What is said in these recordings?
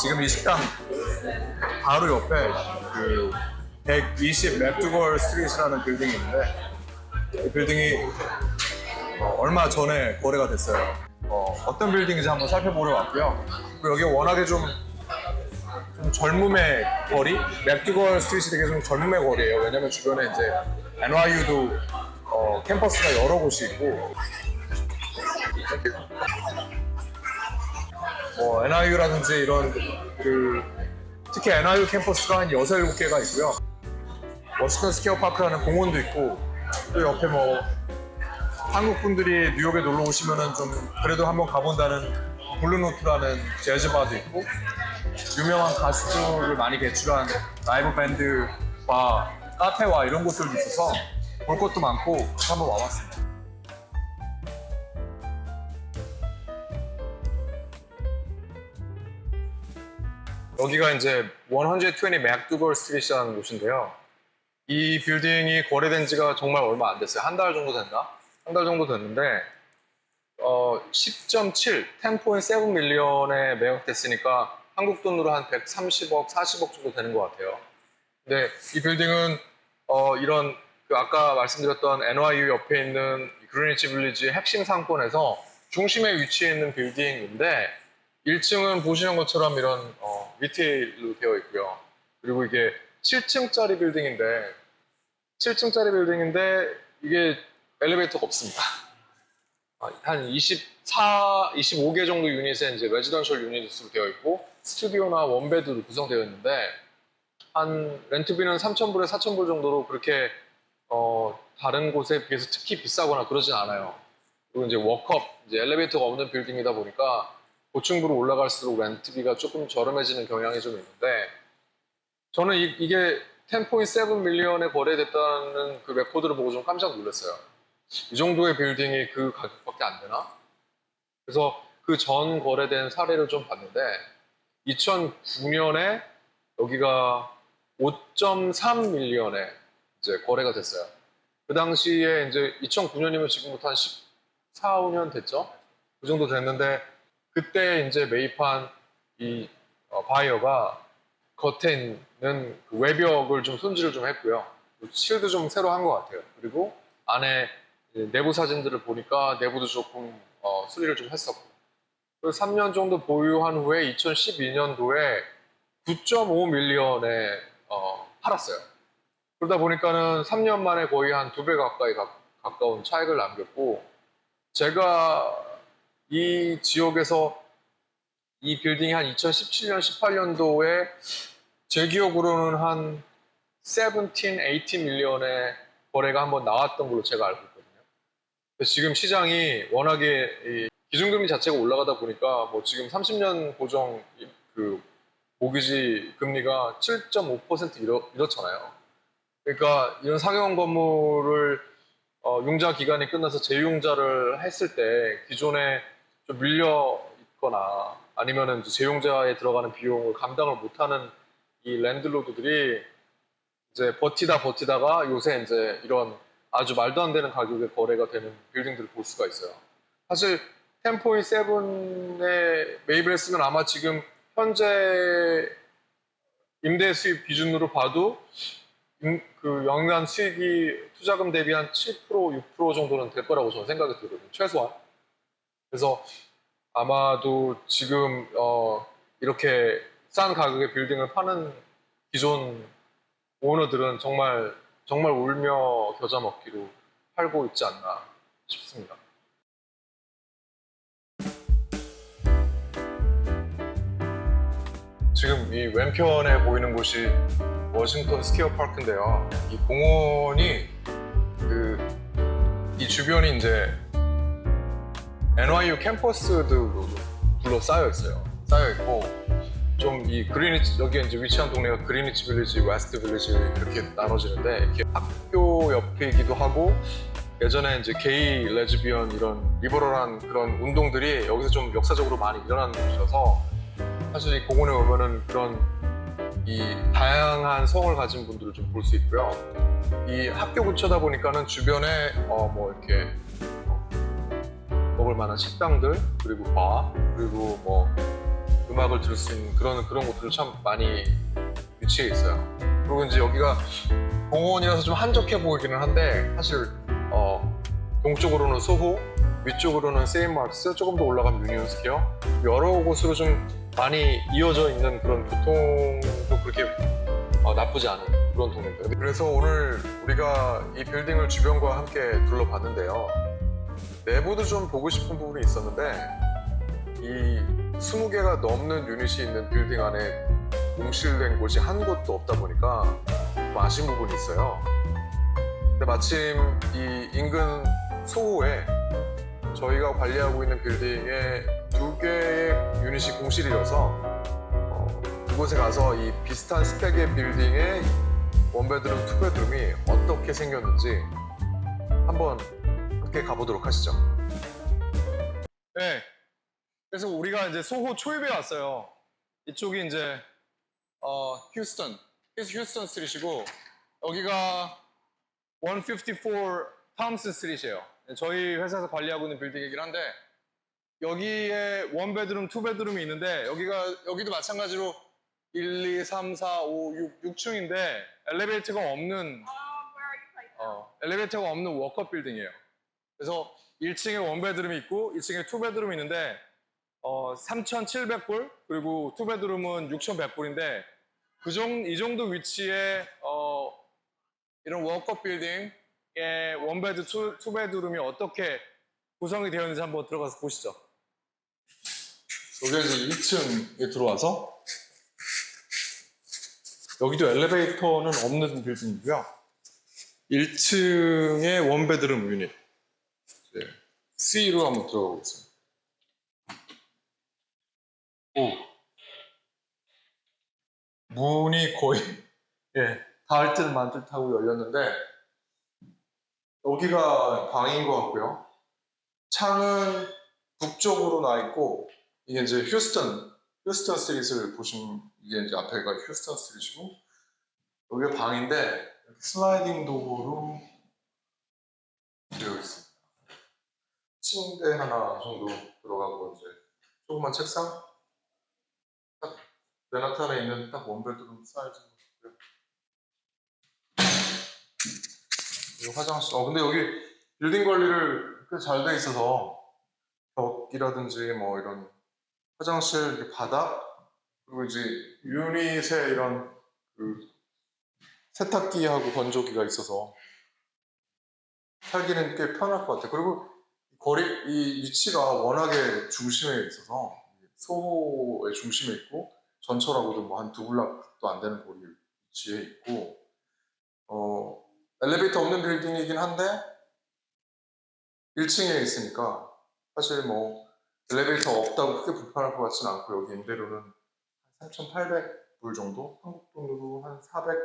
지금 이 식당 바로 옆에 그 120 맥두걸 스트리트라는 빌딩이 있는데 이 빌딩이 어, 얼마 전에 거래가 됐어요. 어, 떤 빌딩인지 한번 살펴보러 왔고요. 여기 워낙에 좀, 좀 젊음의 거리? 맥두걸 스트리트 되게 좀 젊음의 거리예요. 왜냐면 주변에 이제 NYU도 어, 캠퍼스가 여러 곳이 있고 뭐 NIU라든지 이런 그 특히 NIU 캠퍼스가 한 6, 7개가 있고요. 워싱턴 스퀘어 파크라는 공원도 있고 또 옆에 뭐 한국 분들이 뉴욕에 놀러 오시면은 좀 그래도 한번 가본다는 블루노트라는 재즈 바도 있고 유명한 가수들을 많이 배출한 라이브 밴드와 카페와 이런 곳들도 있어서 볼 것도 많고 한번 와봤습니다. 여기가 이제 120 맥두걸 스트리트라는 곳인데요. 이 빌딩이 거래된 지가 정말 얼마 안 됐어요. 한 달 정도 됐나? 한 달 정도 됐는데 어, 10.7, 10.7 밀리언에 매각됐으니까 한국 돈으로 한 130억, 40억 정도 되는 것 같아요. 근데 이 빌딩은 어, 이런 그 아까 말씀드렸던 NYU 옆에 있는 그리니치 빌리지 핵심 상권에서 중심에 위치해 있는 빌딩인데 1층은 보시는 것처럼 이런 어, 리테일로 되어 있고요. 그리고 이게 7층짜리 빌딩인데 7층짜리 빌딩인데 이게 엘리베이터가 없습니다. 아, 한 24, 25개 정도 유닛에 이제 레지던셜 유닛으로 되어 있고 스튜디오나 원베드로 구성되어 있는데 한 렌트비는 3,000불에 4,000불 정도로 그렇게 어, 다른 곳에 비해서 특히 비싸거나 그러진 않아요. 그리고 이제 워크업, 이제 엘리베이터가 없는 빌딩이다 보니까 고층부로 올라갈수록 렌트비가 조금 저렴해지는 경향이 좀 있는데 저는 이, 게 10.7 밀리언에 거래됐다는 그 레코드를 보고 좀 깜짝 놀랐어요. 이 정도의 빌딩이 그 가격밖에 안 되나? 그래서 그 전 거래된 사례를 좀 봤는데 2009년에 여기가 5.3 밀리언에 이제 거래가 됐어요. 그 당시에 이제 2009년이면 지금부터 한 14, 5년 됐죠? 그 정도 됐는데 그때 이제 매입한 이 어, 바이어가 겉에 있는 그 외벽을 좀 손질을 좀 했고요. 실도 좀 새로 한 것 같아요. 그리고 안에 내부 사진들을 보니까 내부도 조금 어, 수리를 좀 했었고. 그래서 3년 정도 보유한 후에 2012년도에 9.5 밀리언에 어, 팔았어요. 그러다 보니까는 3년 만에 거의 한 두 배 가까이 가, 가까운 차익을 남겼고 제가 이 지역에서 이 빌딩이 한 2017년, 18년도에 제 기억으로는 한 17, 18 밀리언의 거래가 한번 나왔던 걸로 제가 알고 있거든요. 지금 시장이 워낙에 이 기준금리 자체가 올라가다 보니까 뭐 지금 30년 고정 그 모기지 금리가 7.5% 이렇, 이렇잖아요. 그러니까 이런 상용 건물을 어, 융자 기간이 끝나서 재융자를 했을 때 기존에 좀 밀려 있거나 아니면은 재용자에 들어가는 비용을 감당을 못하는 이 랜드로드들이 이제 버티다 버티다가 요새 이제 이런 아주 말도 안 되는 가격에 거래가 되는 빌딩들을 볼 수가 있어요. 사실 10.7에 매입을 했으면 아마 지금 현재 임대 수입 기준으로 봐도 임- 그 연간 수익이 투자금 대비 한 7%, 6% 정도는 될 거라고 저는 생각이 들거든요. 최소한. 그래서 아마도 지금 어, 이렇게 싼 가격의 빌딩을 파는 기존 오너들은 정말 정말 울며 겨자 먹기로 팔고 있지 않나 싶습니다. 지금 이 왼편에 보이는 곳이 워싱턴 스퀘어 파크인데요. 이 공원이 그 이 주변이 이제 NYU 캠퍼스들로 좀 둘러싸여 있어요. 쌓여 있고 좀 이 그리니치 여기 이제 위치한 동네가 그리니치 빌리지, 웨스트 빌리지 이렇게 나눠지는데 이렇게 학교 옆이기도 하고 예전에 이제 게이, 레즈비언 이런 리버럴한 그런 운동들이 여기서 좀 역사적으로 많이 일어나는 곳이라서 사실 이 공원에 오면은 그런 이 다양한 성을 가진 분들을 좀 볼 수 있고요. 이 학교 근처다 보니까는 주변에 어 뭐 이렇게 어, 먹을 만한 식당들 그리고 바 그리고 뭐 음악을 들을 수 있는 그런 그런 곳들은 참 많이 위치해 있어요. 그리고 이제 여기가 공원이라서 좀 한적해 보이기는 한데 사실 어, 동쪽으로는 소호, 위쪽으로는 세인마크스, 조금 더 올라가면 유니온 스퀘어 여러 곳으로 좀 많이 이어져 있는 그런 교통도 그렇게 어, 나쁘지 않은 그런 동네입니다. 그래서 오늘 우리가 이 빌딩을 주변과 함께 둘러봤는데요. 내부도 좀 보고 싶은 부분이 있었는데 이 20개가 넘는 유닛이 있는 빌딩 안에 뭉실된 곳이 한 곳도 없다 보니까 좀 아쉬운 부분이 있어요. 근데 마침 이 인근 소호에 저희가 관리하고 있는 빌딩에 두 개의 유닛이 공실이어서 어, 그곳에 가서 이 비슷한 스펙의 빌딩의 원베드룸, 투베드룸이 어떻게 생겼는지 한번 함께 가보도록 하시죠. 네. 그래서 우리가 이제 소호 초입에 왔어요. 이쪽이 이제 어, 휴스턴, 휴스- 휴스턴 스트리트이고 여기가 154 탐슨 스트리트예요. 저희 회사에서 관리하고 있는 빌딩이긴 한데 여기에 원베드룸, 투베드룸이 있는데 여기가 여기도 마찬가지로 1, 2, 3, 4, 5, 6, 6층인데 엘리베이터가 없는 어, 엘리베이터가 없는 워커 빌딩이에요. 그래서 1층에 원베드룸이 있고 2층에 투베드룸이 있는데 어, 3,700불 그리고 투베드룸은 6,100불인데 그 정, 이 정도 위치에 어, 이런 워커 빌딩의 원베드 투, 투베드룸이 어떻게 구성이 되어 있는지 한번 들어가서 보시죠. 이제 2층에 들어와서 여기도 엘리베이터는 없는 빌딩이고요. 1층에 원베드룸 유닛 C로 한번 들어가 보겠습니다. 오. 문이 거의 예, 닿을 듯 만 듯 하고 열렸는데 여기가 방인 것 같고요. 창은 북쪽으로 나 있고 이게 이제 휴스턴 휴스턴 스트릿을 보시면 이게 이제 앞에가 휴스턴 스트릿이고 여기가 방인데 슬라이딩 도어로 되어 있습니다. 침대 하나 정도 들어가고 이제 조그만 책상 딱 맨하탄에 있는 딱 원베드룸 사이즈. 그리고 화장실. 어 근데 여기 빌딩 관리를 꽤 잘 돼 있어서 벽이라든지 뭐 이런 화장실 바닥 그리고 이제 유닛에 이런 그 세탁기하고 건조기가 있어서 살기는 꽤 편할 것 같아요. 그리고 거리 이 위치가 워낙에 중심에 있어서 소호의 중심에 있고 전철하고도 뭐 한 두 블락도 안 되는 거리 위치에 있고 어 엘리베이터 없는 빌딩이긴 한데 1층에 있으니까 사실 뭐 엘리베이터 없다고 크게 불편할 것 같지는 않고 여기 임대료는 한 3,800불 정도 한국 돈으로 한 400,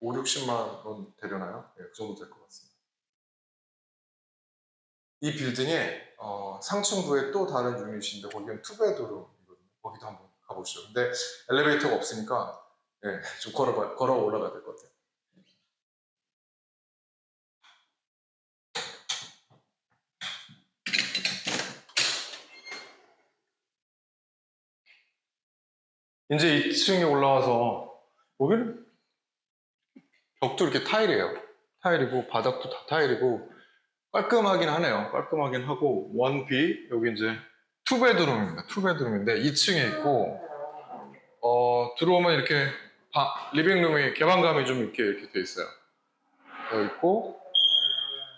5, 60만 원 되려나요? 네, 그 정도 될 것 같습니다. 이 빌딩에 어, 상층부에 또 다른 유닛인데 거기는 투베드룸이거든요. 거기도 한번 가보시죠. 근데 엘리베이터가 없으니까 예, 좀 걸어 걸어 올라가야 될 것 같아요. 이제 2층에 올라와서 여기는 벽도 이렇게 타일이에요. 타일이고 바닥도 다 타일이고 깔끔하긴 하네요. 깔끔하긴 하고 원비 여기 이제 투베드룸입니다. 투베드룸인데 2층에 있고 어, 들어오면 이렇게 바- 리빙룸이 개방감이 좀 있게 이렇게 돼 있어요. 되어 있고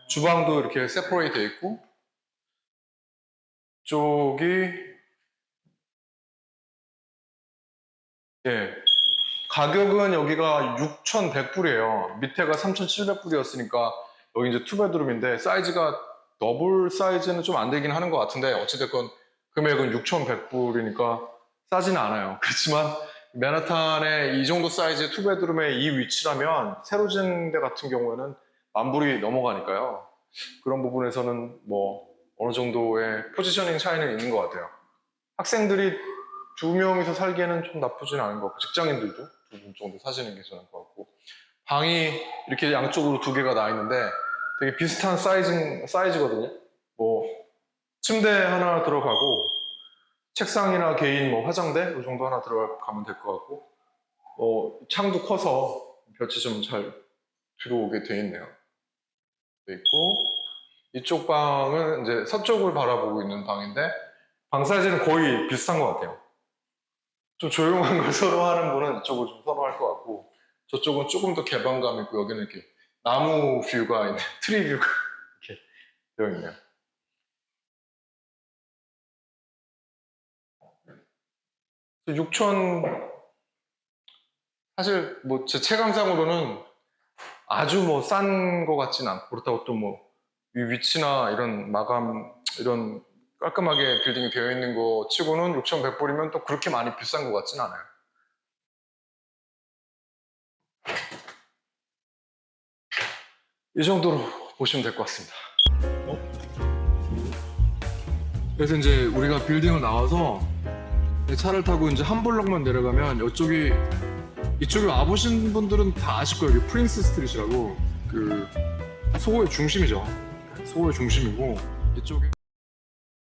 주방도 이렇게 세퍼레이트 돼 있고 쪽이 예. 가격은 여기가 6,100불이에요. 밑에가 3,700불이었으니까 여기 이제 투베드룸인데 사이즈가 더블 사이즈는 좀 안 되긴 하는 것 같은데 어찌됐건 금액은 6,100불이니까 싸지는 않아요. 그렇지만 맨하탄의 이 정도 사이즈의 투베드룸의 이 위치라면 새로 지은 데 같은 경우에는 만불이 넘어가니까요. 그런 부분에서는 뭐 어느 정도의 포지셔닝 차이는 있는 것 같아요. 학생들이 두 명이서 살기에는 좀 나쁘진 않은 것 같고 직장인들도 두 분 정도 사시는 게 좋을 것 같고 방이 이렇게 양쪽으로 두 개가 나 있는데 되게 비슷한 사이즈, 사이즈거든요 뭐 침대 하나 들어가고 책상이나 개인 뭐 화장대 이 정도 하나 들어가면 될 것 같고 어, 창도 커서 볕이 좀 잘 들어오게 돼 있네요. 돼 있고 이쪽 방은 이제 서쪽을 바라보고 있는 방인데 방 사이즈는 거의 비슷한 것 같아요. 좀 조용한 걸 선호하는 분은 이쪽을 좀 선호할 것 같고 저쪽은 조금 더 개방감 있고 여기는 이렇게 나무 뷰가 있는 트리 뷰가 이렇게 되어 있네요. 그 6천 사실 뭐 제 체감상으로는 아주 뭐 싼 것 같진 않고 그렇다고 또 뭐 위치나 이런 마감 이런 깔끔하게 빌딩이 되어 있는 거 치고는 6,100불이면 또 그렇게 많이 비싼 것 같진 않아요. 이 정도로 보시면 될 것 같습니다. 그래서 이제 우리가 빌딩을 나와서 차를 타고 이제 한 블럭만 내려가면 이쪽이 이쪽에 와보신 분들은 다 아실 거예요. 여기 프린스 스트릿이라고 그 소호의 중심이죠. 소호의 중심이고 이쪽에